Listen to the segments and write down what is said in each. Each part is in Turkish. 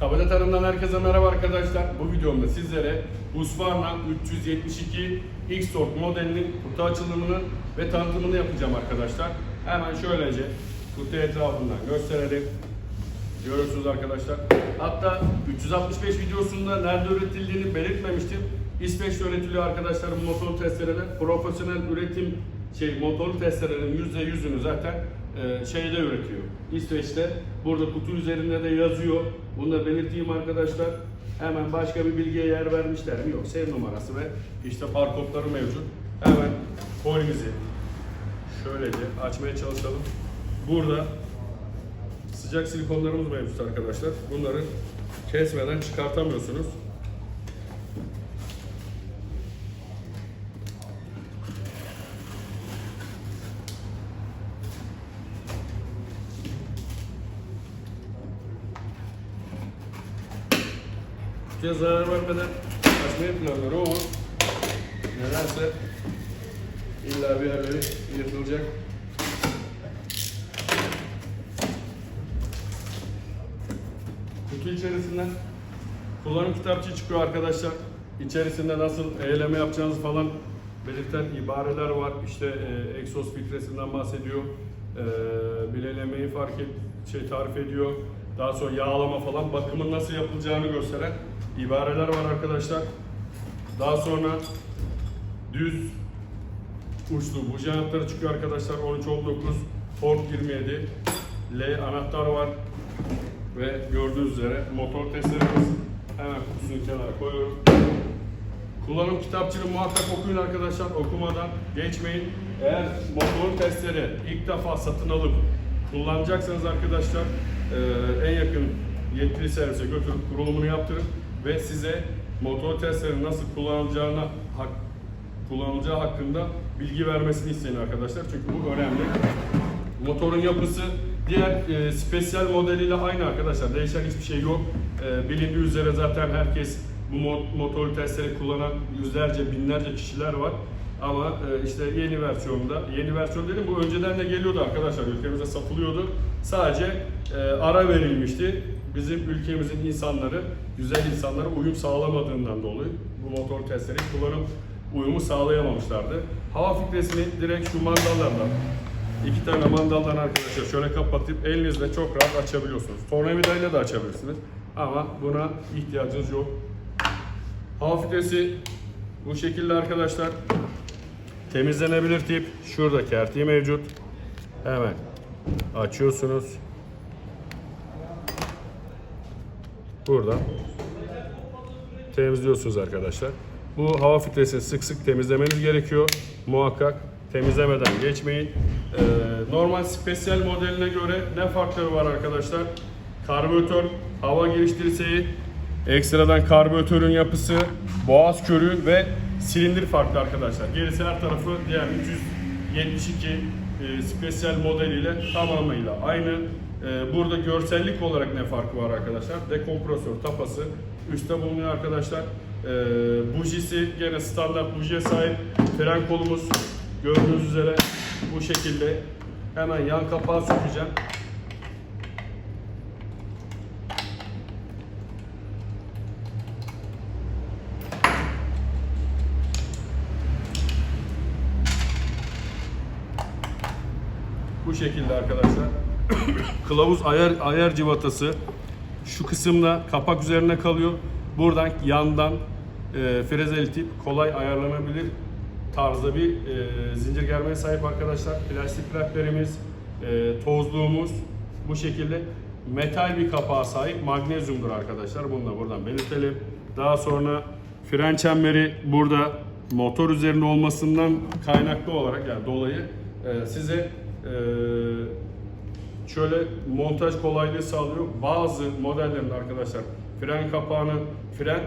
Kabade Tarım'dan herkese merhaba arkadaşlar. Bu videomda sizlere Husqvarna 372 X-Torque modelinin kutu açılımını ve tanıtımını yapacağım arkadaşlar. Hemen şöylece kutu etrafından gösterelim. Görüyorsunuz arkadaşlar. Hatta 365 videosunda nerede üretildiğini belirtmemiştim. İsveç'te üretiliyor arkadaşlar motor testereler. Profesyonel üretim şey motor testerelerin %100'ünü zaten e, şeyde üretiyor. İsveç'te. Burada kutu üzerinde de yazıyor. Bunu da belirteyim arkadaşlar. Hemen başka bir bilgiye yer vermişler mi? Yok. Sev numarası ve işte barkodları mevcut. Hemen kolimizi şöylece açmaya çalışalım. Burada sıcak silikonlarımız mevcut arkadaşlar. Bunları kesmeden çıkartamıyorsunuz. Kutuya zarar vermeden açmayı planlıyorum ama nedense illa bir yerleri yırtılacak. Kutu içerisinden kullanım kitapçığı çıkıyor arkadaşlar. İçerisinde nasıl eyleme yapacağınızı falan belirten ibareler var. İşte e, egzoz filtresinden bahsediyor. E, bilelemeyi fark et, şey tarif ediyor. Daha sonra yağlama falan bakımın nasıl yapılacağını gösteren ibareler var arkadaşlar. Daha sonra düz uçlu buji anahtarı çıkıyor arkadaşlar. 1319 Ford 27 L anahtar var ve gördüğünüz üzere motor testlerimiz hemen kutusunu kenara koyuyorum. Kullanım kitapçığını muhakkak okuyun arkadaşlar. Okumadan geçmeyin. Eğer motor testleri ilk defa satın alıp kullanacaksanız arkadaşlar en yakın yetkili servise götürüp kurulumunu yaptırın ve size motor testlerin nasıl kullanılacağına hak, kullanılacağı hakkında bilgi vermesini isteyin arkadaşlar. Çünkü bu önemli. Motorun yapısı diğer e, spesiyel modeliyle aynı arkadaşlar. Değişen hiçbir şey yok. E, bilindiği üzere zaten herkes bu mo- motor testleri kullanan yüzlerce, binlerce kişiler var. Ama e, işte yeni versiyonda, yeni versiyon dedim bu önceden de geliyordu arkadaşlar. Ülkemize satılıyordu. Sadece e, ara verilmişti. Bizim ülkemizin insanları, güzel insanlara uyum sağlamadığından dolayı bu motor testleri kullanım uyumu sağlayamamışlardı. Hava filtresini direkt şu mandallardan İki tane mandaldan arkadaşlar şöyle kapatıp elinizle çok rahat açabiliyorsunuz. Tornavidayla da açabilirsiniz. Ama buna ihtiyacınız yok. Hava filtresi bu şekilde arkadaşlar. Temizlenebilir tip. Şurada kertiği mevcut. Hemen açıyorsunuz. Burada temizliyorsunuz arkadaşlar. Bu hava filtresini sık sık temizlemeniz gerekiyor. Muhakkak temizlemeden geçmeyin. Ee, normal spesiyel modeline göre ne farkları var arkadaşlar? Karbüratör, hava giriş dirseği, ekstradan karbüratörün yapısı, boğaz körü ve silindir farklı arkadaşlar. Gerisi her tarafı diğer 372 e, spesiyel modeliyle tamamıyla aynı. E, burada görsellik olarak ne farkı var arkadaşlar? Dekompresör tapası üstte bulunuyor arkadaşlar. E, bujisi gene standart bujiye sahip. Fren kolumuz gördüğünüz üzere bu şekilde. Hemen yan kapağı sökeceğim. Bu şekilde arkadaşlar. Kılavuz ayar ayar civatası şu kısımda kapak üzerine kalıyor. Buradan yandan e, frezeli tip kolay ayarlanabilir tarzda bir e, zincir germeye sahip arkadaşlar. Plastik plaklarımız, e, tozluğumuz bu şekilde metal bir kapağa sahip magnezyumdur arkadaşlar. Bunu da buradan belirtelim. Daha sonra fren çemberi burada motor üzerinde olmasından kaynaklı olarak yani dolayı e, size e, şöyle montaj kolaylığı sağlıyor. Bazı modellerin arkadaşlar fren kapağını fren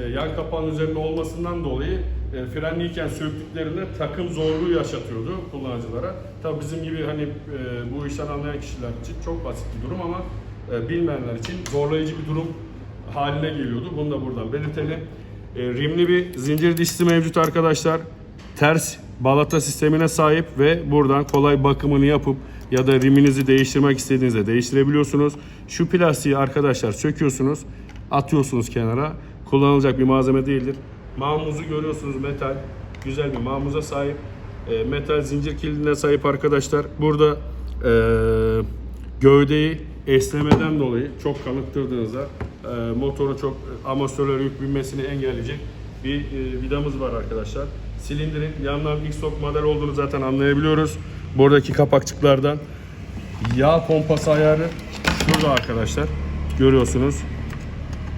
e, yan kapağın üzerinde olmasından dolayı e, frenliyken söktüklerinde takım zorluğu yaşatıyordu kullanıcılara. Tabi bizim gibi hani e, bu işten anlayan kişiler için çok basit bir durum ama e, bilmeyenler için zorlayıcı bir durum haline geliyordu. Bunu da buradan belirtelim. E, rimli bir zincir dişli mevcut arkadaşlar. Ters balata sistemine sahip ve buradan kolay bakımını yapıp ya da riminizi değiştirmek istediğinizde değiştirebiliyorsunuz. Şu plastiği arkadaşlar söküyorsunuz, atıyorsunuz kenara. Kullanılacak bir malzeme değildir. Mamuzu görüyorsunuz metal. Güzel bir mamuza sahip. E, metal zincir kilidine sahip arkadaşlar. Burada e, gövdeyi esnemeden dolayı çok kanıttırdığınızda e, motoru çok amatörlere yük binmesini engelleyecek bir e, vidamız var arkadaşlar. Silindirin yandan X-Tok model olduğunu zaten anlayabiliyoruz. Buradaki kapakçıklardan yağ pompası ayarı şurada arkadaşlar. Görüyorsunuz.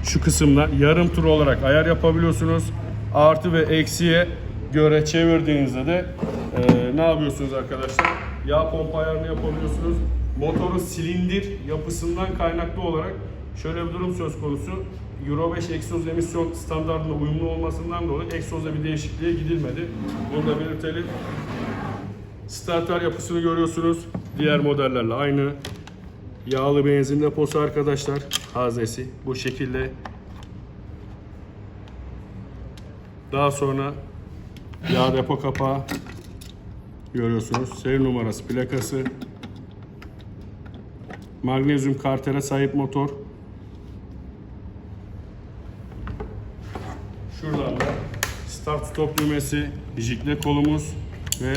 Şu kısımda yarım tur olarak ayar yapabiliyorsunuz. Artı ve eksiye göre çevirdiğinizde de e, ne yapıyorsunuz arkadaşlar? Yağ pompa ayarını yapabiliyorsunuz. Motorun silindir yapısından kaynaklı olarak şöyle bir durum söz konusu. Euro 5 egzoz emisyon standartına uyumlu olmasından dolayı egzozda bir değişikliğe gidilmedi. Bunu da belirtelim. Starter yapısını görüyorsunuz. Diğer modellerle aynı. Yağlı benzin deposu arkadaşlar. Haznesi bu şekilde. Daha sonra yağ depo kapağı görüyorsunuz. Seri numarası, plakası. Magnezyum kartere sahip motor. Şuradan da stop düğmesi, jikle kolumuz ve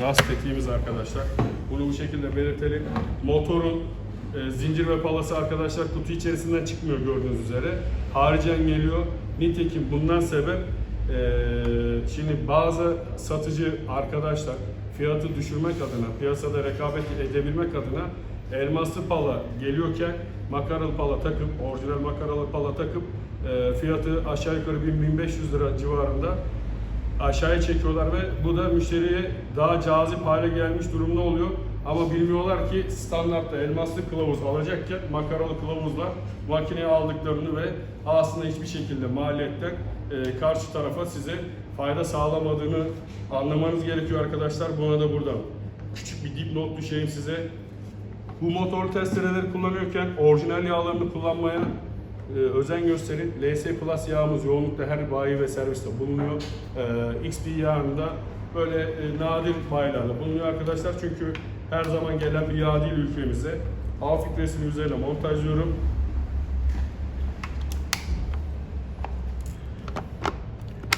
gaz petiğimiz arkadaşlar. Bunu bu şekilde belirtelim. Motorun e, zincir ve palası arkadaşlar kutu içerisinden çıkmıyor gördüğünüz üzere. Haricen geliyor. Nitekim bundan sebep e, şimdi bazı satıcı arkadaşlar fiyatı düşürmek adına, piyasada rekabet edebilmek adına elmaslı pala geliyorken makaralı pala takıp, orijinal makaralı pala takıp fiyatı aşağı yukarı 1000-1500 lira civarında aşağıya çekiyorlar ve bu da müşteriye daha cazip hale gelmiş durumda oluyor. Ama bilmiyorlar ki standartta elmaslı kılavuz alacakken makaralı kılavuzla makineye aldıklarını ve aslında hiçbir şekilde maliyetten e, karşı tarafa size fayda sağlamadığını anlamanız gerekiyor arkadaşlar. Buna da buradan küçük bir dipnot düşeyim size. Bu motor testereleri kullanıyorken orijinal yağlarını kullanmaya e, özen gösterin. LS Plus yağımız yoğunlukla her bayi ve serviste bulunuyor. E, XP yağında böyle e, nadir bayilerle bulunuyor arkadaşlar. Çünkü her zaman gelen bir yağ değil ülkemize. A filtresini üzerine montajlıyorum.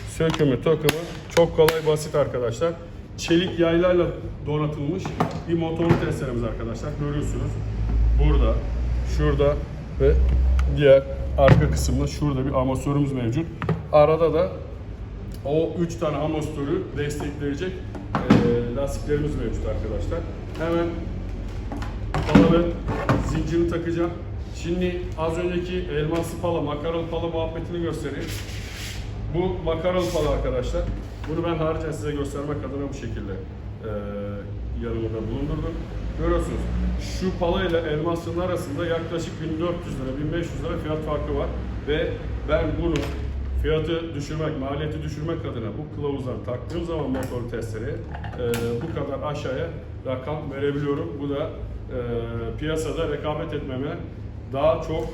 Sökümü, takımı çok kolay basit arkadaşlar. Çelik yaylarla donatılmış bir motor testeremiz arkadaşlar. Görüyorsunuz. Burada, şurada ve diğer arka kısımda şurada bir amasörümüz mevcut. Arada da o 3 tane amasörü destekleyecek e, lastiklerimiz mevcut arkadaşlar. Hemen pala ve zincirini takacağım. Şimdi az önceki elmaslı pala, makaralı pala muhabbetini göstereyim. Bu makaralı pala arkadaşlar. Bunu ben haricen size göstermek adına bu şekilde e, yanımda bulundurdum. Görüyorsunuz şu pala ile elmasın arasında yaklaşık 1400 lira, 1500 lira fiyat farkı var. Ve ben bunu fiyatı düşürmek, maliyeti düşürmek adına bu kılavuzdan taktığım zaman motor testleri e, bu kadar aşağıya rakam verebiliyorum. Bu da e, piyasada rekabet etmeme daha çok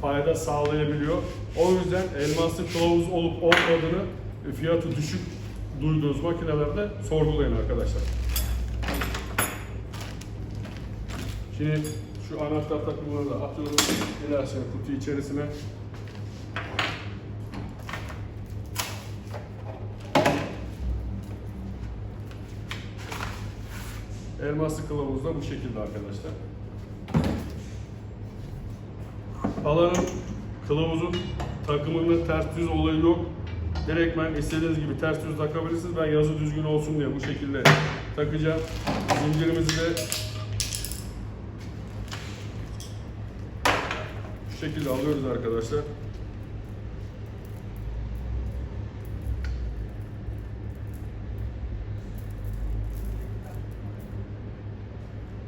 fayda sağlayabiliyor. O yüzden elmaslı kılavuz olup olmadığını e, fiyatı düşük duyduğunuz makinelerde sorgulayın arkadaşlar. Şimdi şu anahtar takımları da atıyorum. Dilerseniz kutu içerisine. Elmaslı kılavuz da bu şekilde arkadaşlar. Alanın kılavuzun takımında ters düz olayı yok. Direktmen istediğiniz gibi ters düz takabilirsiniz. Ben yazı düzgün olsun diye bu şekilde takacağım. Zincirimizi de şekilde alıyoruz arkadaşlar.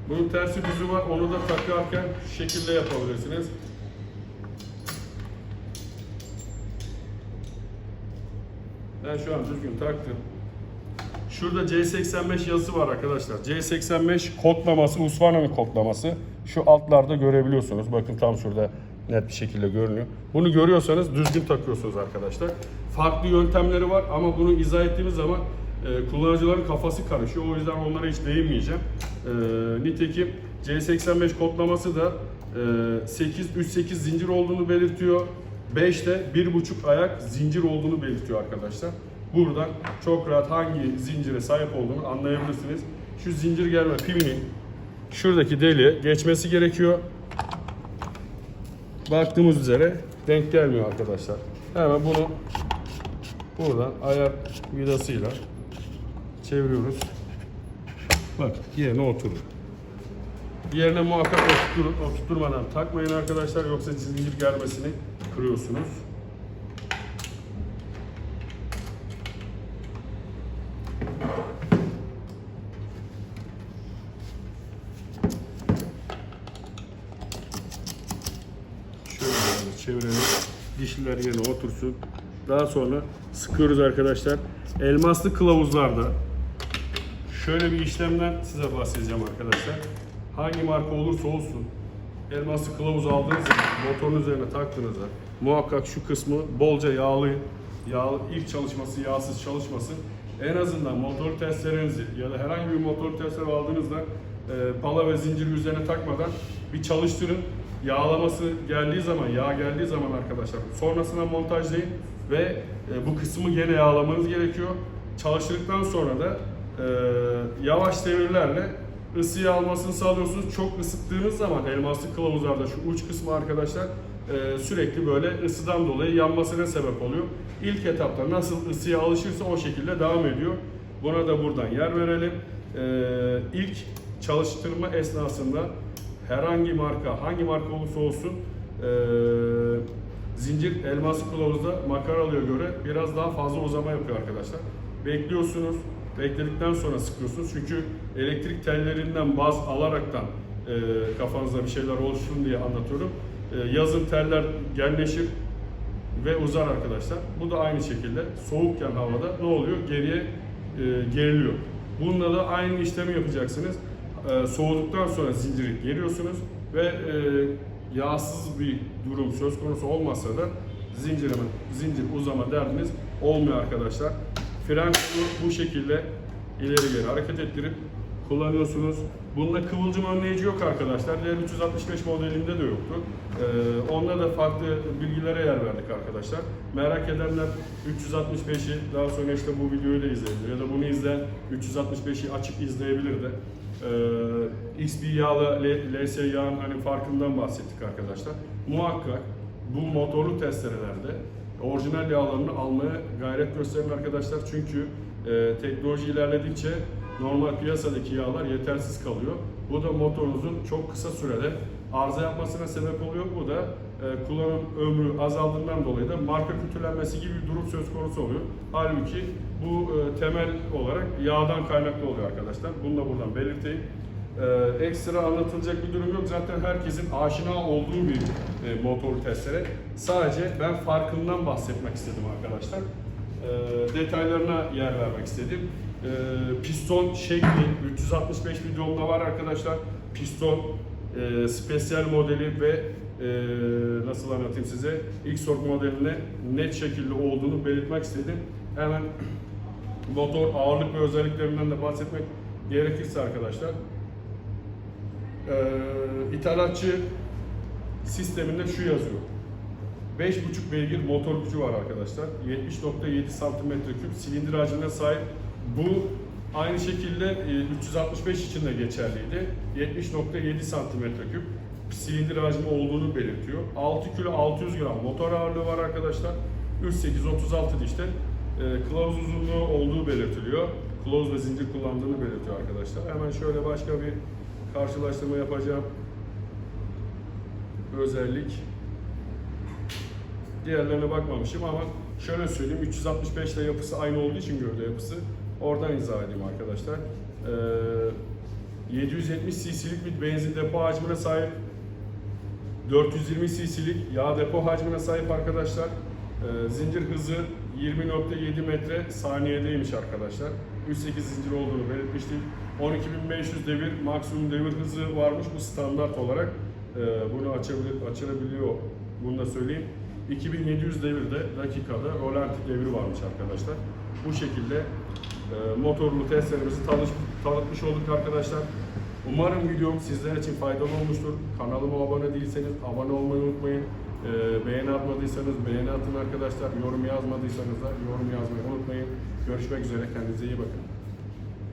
Bunun tersi düzü var. Onu da takarken şu şekilde yapabilirsiniz. Ben şu an düzgün taktım. Şurada C85 yazısı var arkadaşlar. C85 kodlaması, Husqvarna'nın kodlaması. Şu altlarda görebiliyorsunuz. Bakın tam şurada net bir şekilde görünüyor. Bunu görüyorsanız düzgün takıyorsunuz arkadaşlar. Farklı yöntemleri var ama bunu izah ettiğimiz zaman e, kullanıcıların kafası karışıyor. O yüzden onlara hiç değinmeyeceğim. E, nitekim C85 kodlaması da e, 8 3-8 zincir olduğunu belirtiyor. 5 de 1.5 ayak zincir olduğunu belirtiyor arkadaşlar. Buradan çok rahat hangi zincire sahip olduğunu anlayabilirsiniz. Şu zincir germe piminin şuradaki deliğe geçmesi gerekiyor. Baktığımız üzere denk gelmiyor arkadaşlar. Hemen bunu buradan ayar vidasıyla çeviriyoruz. Bak yerine oturur. Yerine muhakkak. Oturtturmadan takmayın arkadaşlar yoksa zincir germesini kırıyorsunuz. Otursun. Daha sonra sıkıyoruz arkadaşlar. Elmaslı kılavuzlarda şöyle bir işlemden size bahsedeceğim arkadaşlar. Hangi marka olursa olsun elmaslı kılavuz aldığınız zaman motorun üzerine taktığınızda muhakkak şu kısmı bolca yağlayın. Yağ, ilk çalışması yağsız çalışmasın. En azından motor testlerinizi ya da herhangi bir motor testleri aldığınızda e, pala ve zinciri üzerine takmadan bir çalıştırın. Yağlaması geldiği zaman, yağ geldiği zaman arkadaşlar sonrasına montajlayın ve e, bu kısmı gene yağlamanız gerekiyor. Çalıştırdıktan sonra da e, yavaş devirlerle ısıyı almasını sağlıyorsunuz. Çok ısıttığınız zaman elmaslı kılavuzlarda şu uç kısmı arkadaşlar e, sürekli böyle ısıdan dolayı yanmasına sebep oluyor. İlk etapta nasıl ısıya alışırsa o şekilde devam ediyor. Buna da buradan yer verelim. E, ilk çalıştırma esnasında herhangi marka, hangi marka olursa olsun e, zincir elmas kılavuzda makaralıya göre biraz daha fazla uzama yapıyor arkadaşlar. Bekliyorsunuz. Bekledikten sonra sıkıyorsunuz. Çünkü elektrik tellerinden baz alaraktan e, kafanızda bir şeyler oluşsun diye anlatıyorum. E, yazın teller genleşir ve uzar arkadaşlar. Bu da aynı şekilde soğukken havada ne oluyor? Geriye e, geriliyor. Bununla da aynı işlemi yapacaksınız. E, soğuduktan sonra zinciri geriyorsunuz ve e, yağsız bir durum söz konusu olmasa da zincir, zincir uzama derdiniz olmuyor arkadaşlar. Fren kolu bu şekilde ileri geri hareket ettirip kullanıyorsunuz. Bunda kıvılcım önleyici yok arkadaşlar. Diğer 365 modelinde de yoktu. Ee, onda da farklı bilgilere yer verdik arkadaşlar. Merak edenler 365'i daha sonra işte bu videoyu da izleyebilir ya da bunu izleyen 365'i açıp izleyebilir de. Ee, XB yağla L- LS yağın hani farkından bahsettik arkadaşlar. Muhakkak bu motorlu testerelerde orijinal yağlarını almaya gayret gösterin arkadaşlar. Çünkü e, teknoloji ilerledikçe normal piyasadaki yağlar yetersiz kalıyor. Bu da motorunuzun çok kısa sürede arıza yapmasına sebep oluyor. Bu da e, kullanım ömrü azaldığından dolayı da marka kötülenmesi gibi bir durum söz konusu oluyor. Halbuki bu e, temel olarak yağdan kaynaklı oluyor arkadaşlar. Bunu da buradan belirteyim. Ee, ekstra anlatılacak bir durum yok. Zaten herkesin aşina olduğu bir e, motor testere. Sadece ben farkından bahsetmek istedim arkadaşlar. Ee, detaylarına yer vermek istedim. Ee, piston şekli 365 videomda var arkadaşlar. Piston e, spesiyel modeli ve e, nasıl anlatayım size X-Org modeline net şekilde olduğunu belirtmek istedim. Hemen motor ağırlık ve özelliklerinden de bahsetmek gerekirse arkadaşlar ee, ithalatçı sisteminde şu yazıyor. 5.5 beygir motor gücü var arkadaşlar. 70.7 santimetre küp silindir hacmine sahip. Bu aynı şekilde e, 365 için de geçerliydi. 70.7 santimetre küp silindir hacmi olduğunu belirtiyor. 6 kilo 600 gram motor ağırlığı var arkadaşlar. 38 36 dişte e, kılavuz uzunluğu olduğu belirtiliyor. Kılavuz ve zincir kullandığını belirtiyor arkadaşlar. Hemen şöyle başka bir karşılaştırma yapacağım. Özellik. Diğerlerine bakmamışım ama şöyle söyleyeyim 365 ile yapısı aynı olduğu için gövde yapısı. Oradan izah edeyim arkadaşlar. Ee, 770 cc'lik bir benzin depo hacmine sahip. 420 cc'lik yağ depo hacmine sahip arkadaşlar. Ee, zincir hızı 20.7 metre saniyedeymiş arkadaşlar. 3.8 zincir olduğunu belirtmiştik. 12.500 devir maksimum devir hızı varmış bu standart olarak. Ee, bunu açabilir, açılabiliyor. Bunu da söyleyeyim. 2700 devirde dakikada rolantik devir varmış arkadaşlar. Bu şekilde e, motorlu testlerimizi tanış, tanıtmış olduk arkadaşlar. Umarım videom sizler için faydalı olmuştur. Kanalıma abone değilseniz abone olmayı unutmayın. E, beğeni atmadıysanız beğeni atın arkadaşlar. Yorum yazmadıysanız da yorum yazmayı unutmayın. Görüşmek üzere. Kendinize iyi bakın.